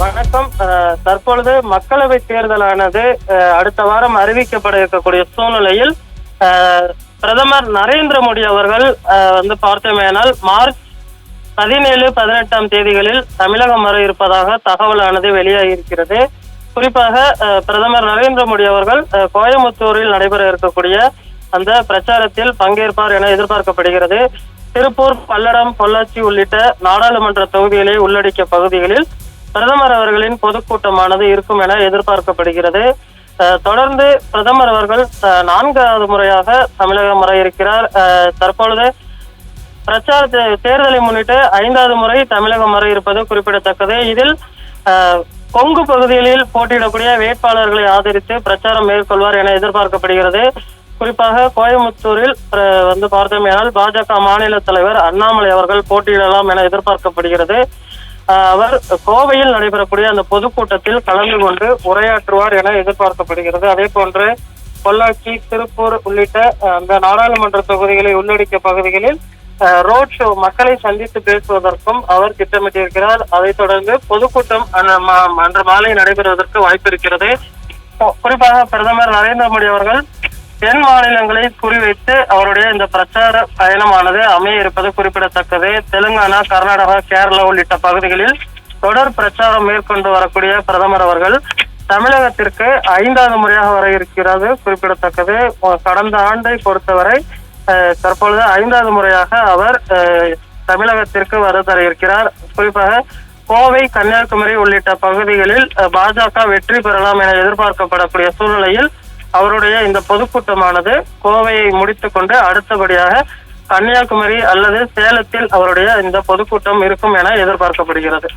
வணக்கம். அஹ், தற்பொழுது மக்களவை தேர்தலானது அடுத்த வாரம் அறிவிக்கப்பட இருக்கக்கூடிய சூழ்நிலையில் பிரதமர் நரேந்திர மோடி அவர்கள் வந்து பார்த்தோமேனால் மார்ச் பதினேழு பதினெட்டாம் தேதிகளில் தமிழகம் வர இருப்பதாக தகவலானது வெளியாகி இருக்கிறது குறிப்பாக அஹ், பிரதமர் நரேந்திர மோடி அவர்கள் கோயம்புத்தூரில் கோயமுத்தூரில் நடைபெற இருக்கக்கூடிய அந்த பிரச்சாரத்தில் பங்கேற்பார் என எதிர்பார்க்கப்படுகிறது. திருப்பூர் பல்லடம் பொள்ளாச்சி உள்ளிட்ட நாடாளுமன்ற தொகுதிகளை உள்ளடக்கிய பகுதிகளில் பிரதமர் அவர்களின் பொதுக்கூட்டமானது இருக்கும் என எதிர்பார்க்கப்படுகிறது. தொடர்ந்து பிரதமர் அவர்கள் அஹ், நான்காவது முறையாக தமிழகம் வர இருக்கிறார் அஹ், தற்பொழுது பிரச்சார தேர்தலை முன்னிட்டு ஐந்தாவது முறை தமிழகம் வர இருப்பது குறிப்பிடத்தக்கது. இதில் கொங்கு பகுதிகளில் போட்டியிடக்கூடிய வேட்பாளர்களை ஆதரித்து பிரச்சாரம் மேற்கொள்வார் என எதிர்பார்க்கப்படுகிறது. குறிப்பாக கோயம்புத்தூரில் வந்து பார்த்தோம் பாஜக மாநில தலைவர் அண்ணாமலை அவர்கள் போட்டியிடலாம் என எதிர்பார்க்கப்படுகிறது. அவர் கோவையில் நடைபெறக்கூடிய அந்த பொதுக்கூட்டத்தில் கலந்து கொண்டு உரையாற்றுவார் என எதிர்பார்க்கப்படுகிறது. அதே போன்று பொள்ளாச்சி திருப்பூர் உள்ளிட்ட அந்த நாடாளுமன்ற தொகுதிகளை உள்ளடக்கிய பகுதிகளில் ரோட் ஷோ மக்களை சந்தித்து பேசுவதற்கும் அவர் திட்டமிட்டிருக்கிறார். அதைத் தொடர்ந்து பொதுக்கூட்டம் அன்று மாலை நடைபெறுவதற்கு வாய்ப்பு இருக்கிறது குறிப்பாக பிரதமர் நரேந்திர மோடி அவர்கள் தென் மாநிலங்களை குறிவைத்து அவருடைய இந்த பிரச்சார பயணமானது அமைய இருப்பது குறிப்பிடத்தக்கது. தெலுங்கானா கர்நாடகா கேரளா உள்ளிட்ட பகுதிகளில் தொடர் பிரச்சாரம் மேற்கொண்டு வரக்கூடிய பிரதமர் அவர்கள் தமிழகத்திற்கு ஐந்தாவது முறையாக வர இருக்கிறது குறிப்பிடத்தக்கது. கடந்த ஆண்டை பொறுத்தவரை தற்பொழுது ஐந்தாவது முறையாக அவர் தமிழகத்திற்கு தமிழகத்திற்கு தர இருக்கிறார் குறிப்பாக கோவை கன்னியாகுமரி உள்ளிட்ட பகுதிகளில் பாஜக வெற்றி பெறலாம் என எதிர்பார்க்கப்படக்கூடிய சூழ்நிலையில் அவருடைய இந்த பொதுக்கூட்டமானது கோவையை முடித்துக்கொண்டு அடுத்தபடியாக கன்னியாகுமரி அல்லது சேலத்தில் அவருடைய இந்த பொதுக்கூட்டம் இருக்கும் என எதிர்பார்க்கப்படுகிறது.